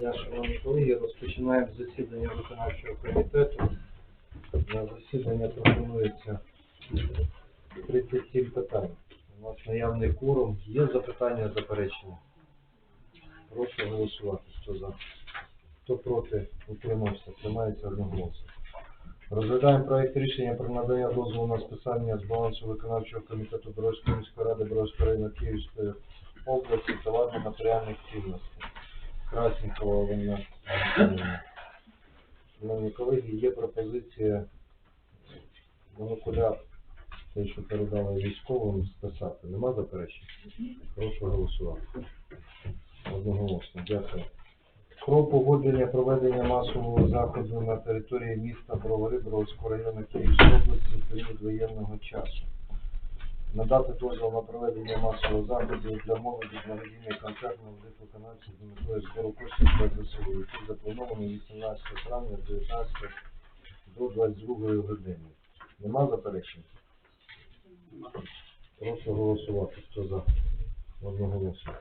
шановні колеги, розпочинаємо засідання виконавчого комітету. На засідання пропонується 37 питань. У нас наявний кворум. Є запитання, заперечення? Прошу голосувати. Хто за? Хто проти? Утримався. Приймається одноголосно. Розглядаємо проект рішення про надання дозволу на списання з балансу виконавчого комітету Бродської міської ради Бродського району Київської області товарно-матеріальних цінностей. Красникова Олена Шановні колеги, є пропозиція монокуляр, те, що передали військовим, списати. Нема заперечень? Прошу голосувати. Одноголосно. Дякую. Про погодження проведення масового заходу на території міста Бровари району Київської області в період воєнного часу. Надати дозвіл на проведення масового заходу для молоді благодійний концерт молодих виконавців з метою збору коштів для ЗСУ, який запланований 18 травня 19 до 22 години. Нема заперечень? Прошу голосувати. Хто за? Одноголосно.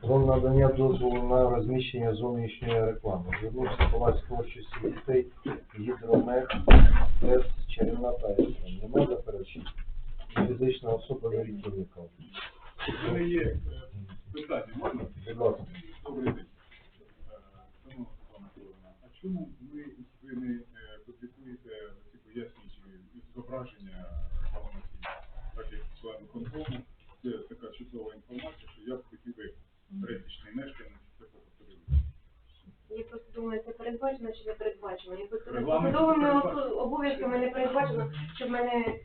Про надання дозволу на розміщення зовнішньої реклами. Звернувся палац творчості дітей Гідромех С. Чарівна Таїсна. Нема заперечень? Фізична особа Вірітівника. У мене є е, питання, можна? Будь ласка. Добрий день. Е, а чому ви, ви не е, публікуєте ці пояснюючі зображення рекламаційні, так як член виконкому, це така чудова інформація, що я б хотів би пересічний мешканець це подивитися. Я просто думаю, це передбачено чи не передбачено. Я просто Регламент посадовими обов'язками не передбачено, щоб мене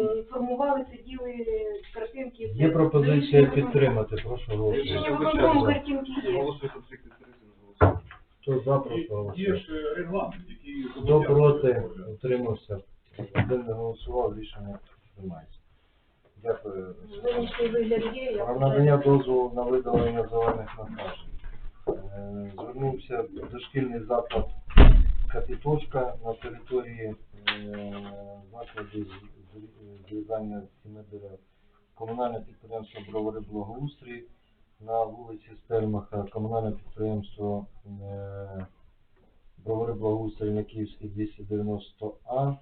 е, формували, сиділи картинки. Є пропозиція підтримати. Прошу Рішення голосувати. виконкому картинки є. Хто за, прошу Є голосувати. ж е, регламент, який Хто проти, утримався. Один не голосував, рішення приймається. Дякую. Зовнішній вигляд є, я Про надання дозволу на видалення зелених насаджень. Е, Звернувся дошкільний заклад Капітошка на території е, закладу зрізання стіни дерев. Комунальне підприємство Бровари Благоустрій на вулиці Стельмаха, комунальне підприємство е, Бровари Благоустрій на Київській 290А,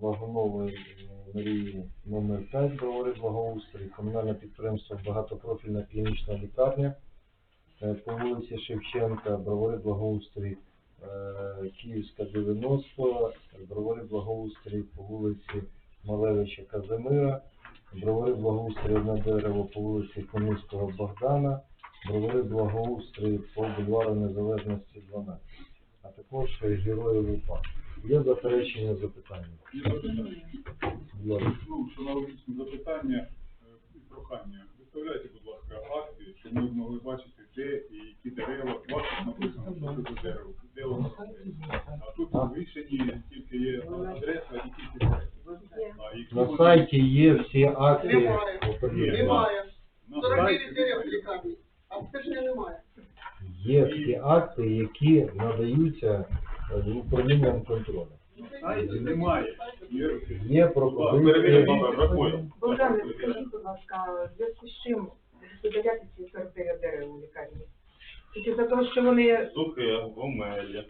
Вагонової е, Марії номер 5 Бровари Благоустрій, комунальне підприємство Багатопрофільна клінічна лікарня е, по вулиці Шевченка, Бровари Благоустрій, е, Київська 90, Бровари Благоустрій по вулиці Малевича Казимира, Бровари Благоустрій одне дерево по вулиці Хмельницького Богдана, Бровари Благоустрій по бульвару Незалежності 12, а також Героїв УПА. Є заперечення запитання? Є запитання? Ну, шановні запитання е, і прохання. Виставляйте, будь ласка, акти, щоб ми могли бачити, де і які дерева. У вас тут написано, що це за дерево, де воно. А тут в рішенні тільки є адреса і кількість дерев. Є. А які На сайті є всі акти. Немає. Немає. на 49 дерев в лікарні, обстеження немає. Є всі акти, які надаються е, управлінням контролю. На сайті немає. Є пропозиції. Богдане, скажіть, будь ласка, в зв'язку з чим видаляти ці 49 дерев у лікарні? Тільки за те, що вони Сухе, гомелі.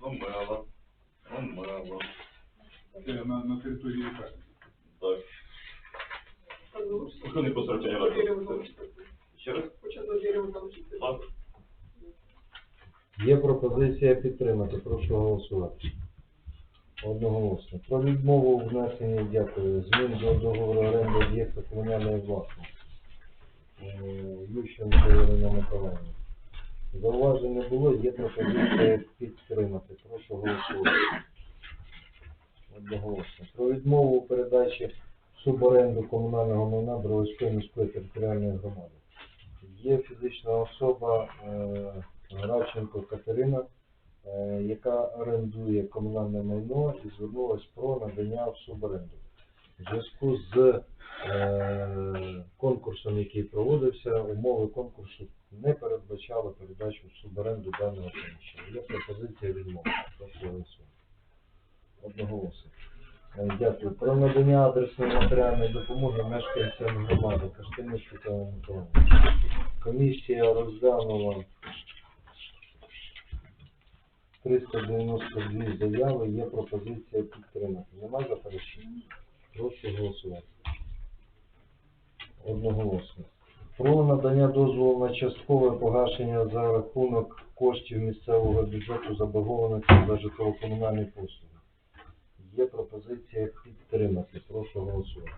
Гомела. Гомела. Це на, на території лікарні. Так. Що не по 45 Дерево разів? залишити. Ще раз? Так. Є пропозиція підтримати. Прошу голосувати. Одноголосно. Про відмову у внесенні, дякую, змін до договору оренди об'єкта комунальної власності. Е, Ющенко Ірина Миколаївна. Зауважень не було, є пропозиція підтримати. Прошу голосувати. Одноголосно. Про відмову у передачі в суборенду комунального майна Броварської міської територіальної громади. Є фізична особа е, Гравченко Катерина, е, яка орендує комунальне майно і звернулась про надання в суборенду. В зв'язку з е, конкурсом, який проводився, умови конкурсу не передбачали передачу в суборенду даного приміщення. Є пропозиція відмови. Одноголосно. Е, Дякую. Про надання адресної матеріальної допомоги мешканцям громади Каштинівської та Миколаївна. Комісія розглянула 392 заяви, є пропозиція підтримати. Нема заперечень? Прошу голосувати. Одноголосно. Про надання дозволу на часткове погашення за рахунок коштів місцевого бюджету заборгованості за житлово-комунальні послуги. Є пропозиція підтримати. Прошу голосувати.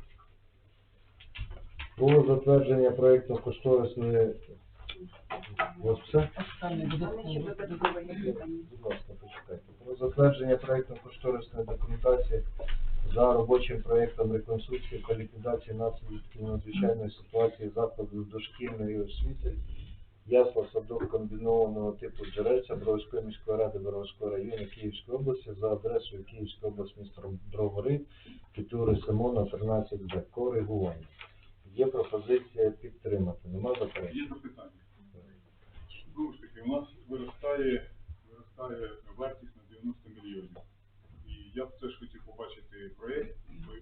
Про затвердження проєктно-кошторисної... Ось все? Будь ласка, почекайте. Про затвердження проєктно-кошторисної документації за робочим проєктом реконструкції та ліквідації наслідків надзвичайної ситуації закладів дошкільної освіти ясла садок комбінованого типу Джерельця Бровської міської ради Бровського району Київської області за адресою Київської область міста Дрогори, Петури Симона, 13 Б. Коригування. Є пропозиція підтримати. Нема заперечень? Є запитання. Знову ж таки, у нас виростає, виростає вартість на 90 мільйонів. І я б все ж хотів побачити проєкт,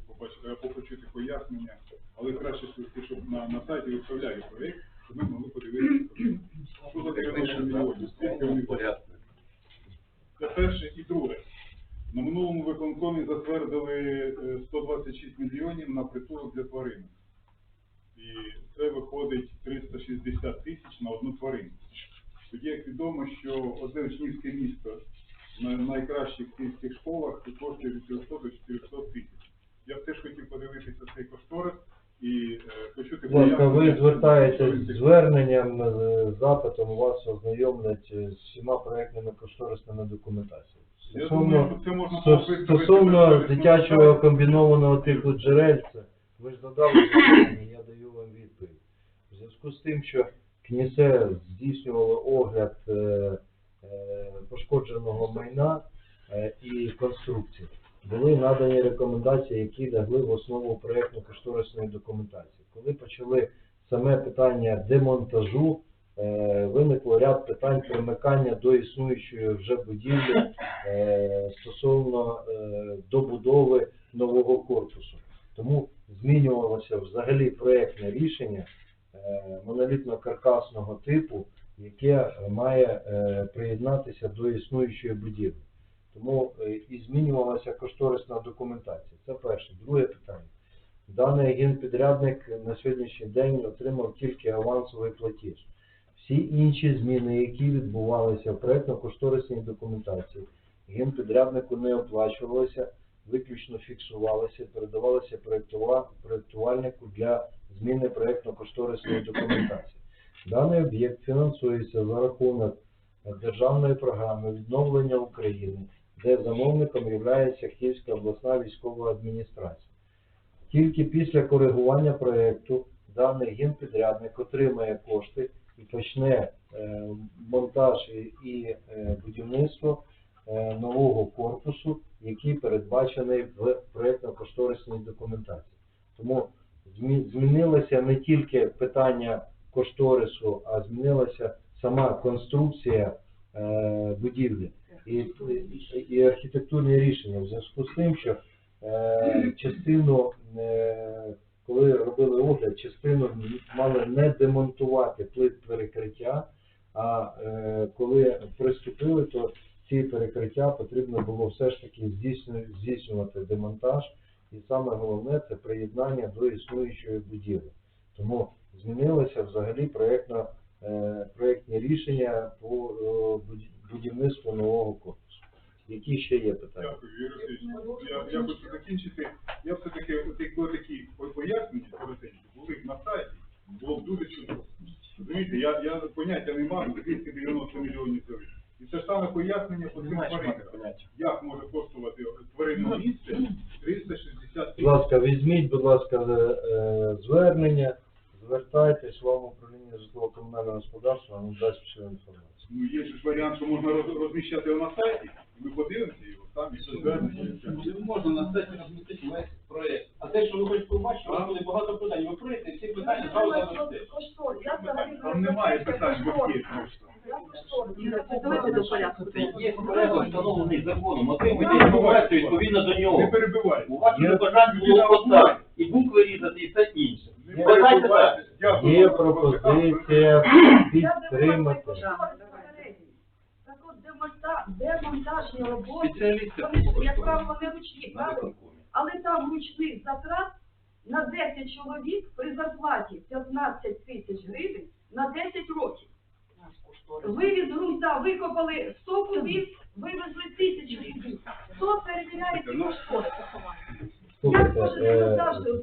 побачити, або почути пояснення, але краще щоб на, на сайті виставляли проєкт, щоб ми могли подивитися, що за 90 мільйонів, скільки вони порядку. Це перше і друге. На минулому виконкомі затвердили е, 126 мільйонів на притулок для тварин. І це виходить 360 тисяч на одну тварину. Тоді як відомо, що одне учнівське місто на найкращих сільських школах коштує від 300 до 400 тисяч. Я б теж хотів подивитися цей кошторис і е, почути Будь ласка, ви звертаєтесь з зверненням, з запитом, вас ознайомлять е, з всіма проектними кошторисними документаціями. Я думаю, що це можна Стосовно, виставити стосовно дитячого комбінованого типу джерельця, ви ж задали запитання, я даю вам відповідь. В зв'язку з тим, що КНІСЕ здійснювало огляд е, е, пошкодженого майна е, і конструкцій, були надані рекомендації, які лягли в основу проєктно-кошторисної документації. Коли почали саме питання демонтажу, е, виникло ряд питань примикання до існуючої вже будівлі е, стосовно е, добудови нового корпусу. Тому змінювалося взагалі проєктне рішення монолітно-каркасного типу, яке має приєднатися до існуючої будівлі. Тому е, і змінювалася кошторисна документація. Це перше. Друге питання. Даний генпідрядник на сьогоднішній день отримав тільки авансовий платіж. Всі інші зміни, які відбувалися в проєктно-кошторисній документації, генпідряднику не оплачувалися, виключно фіксувалися, передавалися проєктувальнику для зміни проєктно-кошторисної документації. Даний об'єкт фінансується за рахунок державної програми відновлення України, де замовником є Київська обласна військова адміністрація. Тільки після коригування проєкту даний генпідрядник отримає кошти і почне е, монтаж і, е, будівництво е, нового корпусу, який передбачений в проєктно-кошторисній документації. Тому змінилося не тільки питання кошторису, а змінилася сама конструкція будівлі і, і, архітектурні рішення в зв'язку з тим, що е, частину, е, коли робили огляд, частину мали не демонтувати плит перекриття, а е, коли приступили, то ці перекриття потрібно було все ж таки здійсню- здійснювати демонтаж, і саме головне це приєднання до існуючої будівлі. Тому змінилося взагалі е, проєктні рішення по е, буді- будівництву нового корпусу. Які ще є питання? Дякую, Юрій Васильович. Я, я хочу закінчити. Я все-таки, от якби такі пояснення коротенькі були на сайті, було б дуже чудово. Розумієте, я, я поняття не маю, 290 мільйонів гривень. І це ж саме пояснення по цим тваринам. Як може коштувати тваринне місце 360 Будь тисяч? ласка, візьміть, будь ласка, е, звернення, звертайтесь, вам управління житлово-комунального господарства вам дасть всю інформацію. Ну, є ж варіант, що можна роз- розміщати його на сайті, і ми подивимося його, там і все. Не можна на сайті розмістити весь проєкт. А те, що ви хочете побачити, у вас буде багато питань. Ви прийдете, всі питання зразу задасте. Там немає питань. Давайте до порядку. Це є порядок, встановлений законом. Отримуйте інформацію відповідно до Не нього. перебивайте. У вас не бажання було. І букви різати, і все інше. Є пропозиція підтримати. Так от демонтажні роботи, як правило, не ручні, правильно? Але там ручних затрат на 10 чоловік при зарплаті 15 тисяч гривень на 10 років. Вивіз ґрунта, викопали 100 кубів, вивезли тисячу кубів. Хто перевіряє ці кошти? Слухайте, е,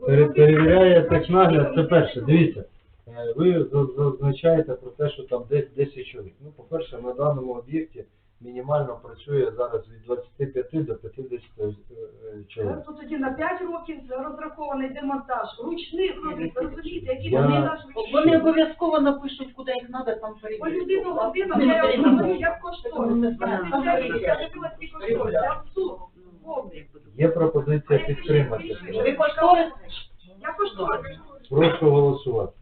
пере- перевіряє технагляд, це перше, дивіться. е, Ви зазначаєте про те, що там десь 10 чоловік. Ну, по-перше, на даному об'єкті мінімально працює зараз від 25 до 50 е, чоловік. Тут тоді на 5 років розрахований демонтаж, ручних робіт, розумієте, які вони наш Вони обов'язково напишуть, куди їх треба, там По перевірити. людину годину, я говорю, як. Я дивилась ці кошторис, це абсурд. Повний. Є пропозиція підтримати. Ви кошторис? Я кошторис. Прошу голосувати.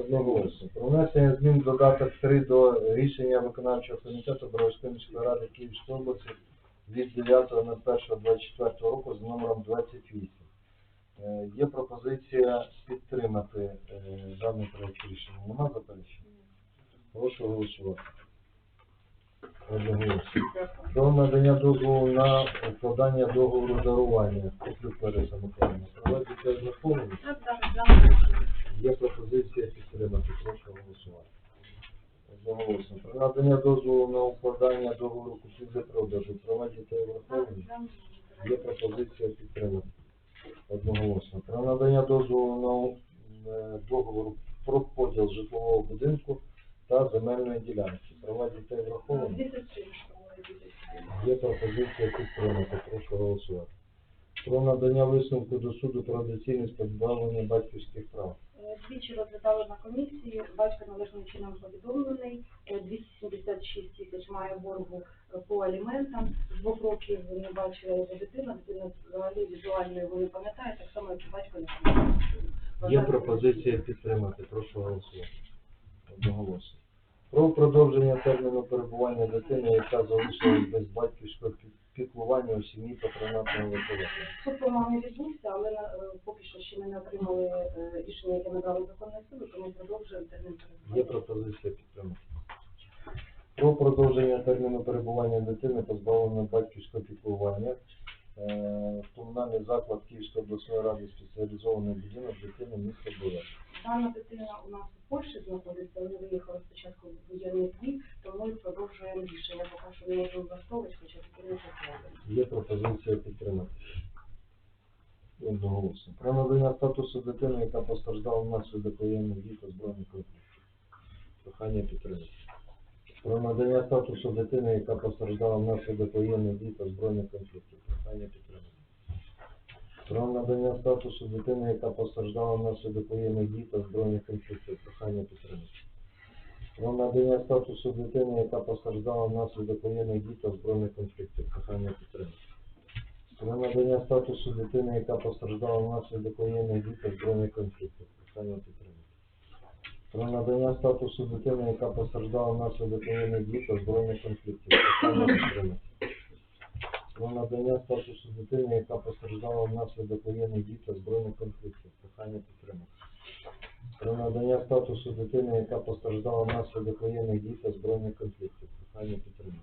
Одноголосно. Про внесення змін додаток 3 до рішення виконавчого комітету Бровської міської ради Київської області від 9 на 1 року з номером 28. Е, Є пропозиція підтримати е, даний проект рішення. Нема заперечень? Прошу голосувати. Одноголосно. Про надання дозволу на укладання договору дарування. Куплюк Лариса Миколаївна. Проводиться розраховані. Є пропозиція підтримати. Прошу голосувати. Одноголосно. Про надання дозволу на укладання договору купівлі-продажу. Права дітей враховані. Є пропозиція підтримати. Одноголосно. Про надання дозволу на е, договору про поділ житлового будинку та земельної ділянки. Права дітей враховані. Є пропозиція підтримати. Прошу голосувати. Про надання висновку до суду про доцільність позбавлення батьківських прав. Е, Двічі розглядали на комісії, батько належним чином повідомлений, е, 276 тисяч має боргу е, по аліментам, з двох років не бачила його дитина, дитина взагалі візуально його не пам'ятає, так само, як і батько не пам'ятає. Є пропозиція підтримати. Прошу голосувати. Одноголосно. Про продовження терміну перебування дитини, яка залишилась без батьківського піклування у сім'ї патронатного вихователя. Суд по мамі відбувся, але на- е, поки що ще ми не отримали е, рішення, яке набрало законної сили, тому продовжуємо термін Є перебування. пропозиція підтримати. Про продовження терміну перебування дитини, позбавленого батьківського піклування. Е, комунальний заклад Київської обласної ради спеціалізований будинок дитини міста Боя. Дана дитина у нас у Польщі знаходиться, вони виїхали спочатку в воєнний двір, тому ми продовжуємо рішення, поки що не можемо влаштовувати, хоча дитина потрібна. Є пропозиція підтримати. Одноголосно. Про надання статусу дитини, яка постраждала внаслідок воєнних дій та збройних конфліктів. Прохання підтримати. Про надання статусу дитини, яка постраждала внаслідок воєнних дій та збройних конфліктів. Прохання підтримати. Про надання статусу дитини, яка постраждала внаслідок воєнних дій та збройних конфліктів. Прохання підтримати. Про надання статусу дитини, яка постраждала внаслідок воєнних дій та збройних конфліктів. Прохання підтримати. Про надання статусу дитини, яка постраждала внаслідок воєнних дій та збройних конфліктів. Прохання підтримати. Про надання статусу дитини, яка постраждала внаслідок воєнних дій та збройних конфліктів. Про надання статусу дитини, яка постраждала внаслідок воєнних дій та збройних конфліктів. Прохання підтримати. Про надання статусу дитини, яка постраждала внаслідок воєнних дій та збройних конфліктів. Прохання підтримати.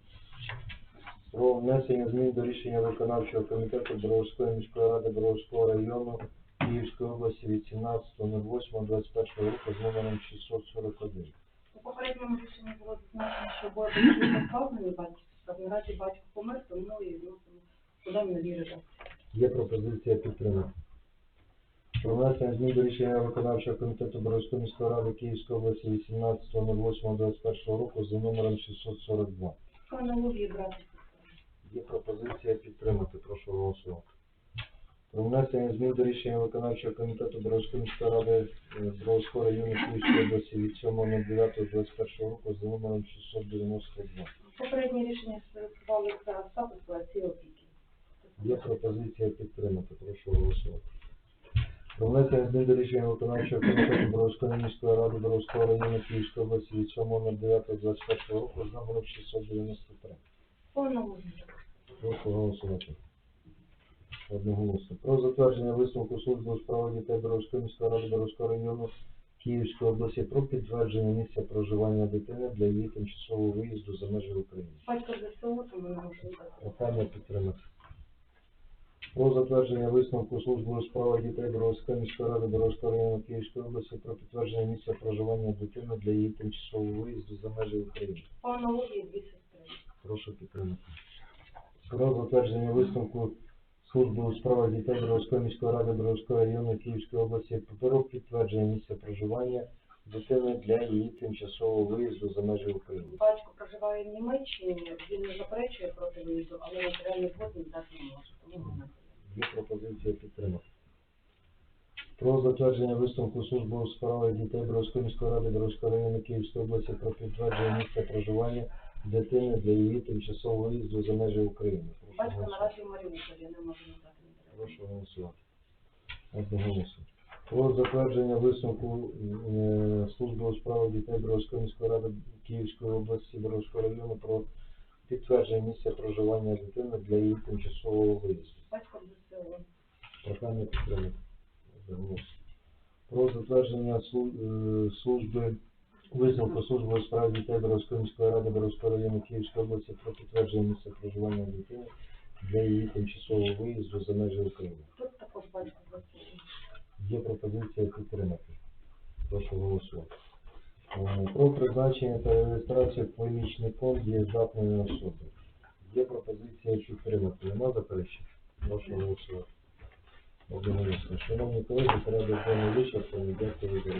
Про внесення змін до рішення виконавчого комітету Броварської міської ради Броварського району Київської області від 17.08.21 року з номером 641. У попередньому рішенні було зазначено, що обов'язки позбавлені батьківства, наразі батько помер, тому і вносимо подання на віри. Є пропозиція підтримати. Про внесення змін до рішення виконавчого комітету Броварської міської ради Київської області від 17.08.21 року з номером 642. Аналогії брати. Є пропозиція підтримати. Прошу голосувати. Про внесення змін до рішення виконавчого комітету Броварської міської ради е, району Київської області від 7.09.21 року з номером 692. Попереднє рішення стосували за статус ці опіки. Є пропозиція підтримати. Прошу голосувати. Про внесення змін до рішення виконавчого комітету Броварської міської ради Броварського району Київської області від 7.09.21 року з номером 693. По. Прошу голосувати. Одноголосно. Про затвердження висновку служби у справах дітей Боровської міської ради Боровського району Київської області про підтвердження місця проживання дитини для її тимчасового виїзду за межі України. Батько ЗСУ, тому не можу підтримати. Про затвердження висновку служби у справах дітей Боровської міської ради Боровського району Київської області про підтвердження місця проживання дитини для її тимчасового виїзду за межі України. По аналогії дві сестри. Прошу підтримати. Про затвердження висновку служби у справах дітей Боровської міської ради Боровського району Київської області про підтвердження місця проживання дитини для її тимчасового виїзду за межі України. Батько проживає в Німеччині, він не заперечує проти виїзду, але матеріальний він дати не може. Тому не Є пропозиція підтримати. Про затвердження висновку служби у справах дітей Боровської міської ради Боровського району Київської області про підтвердження місця проживання дитини для її тимчасового виїзду за межі України. Батько наразі в Маріуполі, не може надати Прошу голосувати. Одноголосно. Про затвердження висновку е, служби у справах дітей Боровської міської ради Київської області Боровського району про підтвердження місця проживання дитини для її тимчасового виїзду. Батько ЗСУ. Прохання підтримати. Про затвердження е, служби висновку служби у справах дітей Боровської міської ради Боровського району Київської області про підтвердження місця проживання дитини для її тимчасового виїзду за межі України. Тут також батько Є пропозиція підтримати. Прошу голосувати. Е, Про призначення та реєстрацію в клінічний фонд дієздатної особи. Є пропозиція підтримати. Нема заперечень? Прошу голосувати. Одноголосно. Шановні колеги, порядок денний вичерпаний. Дякую за.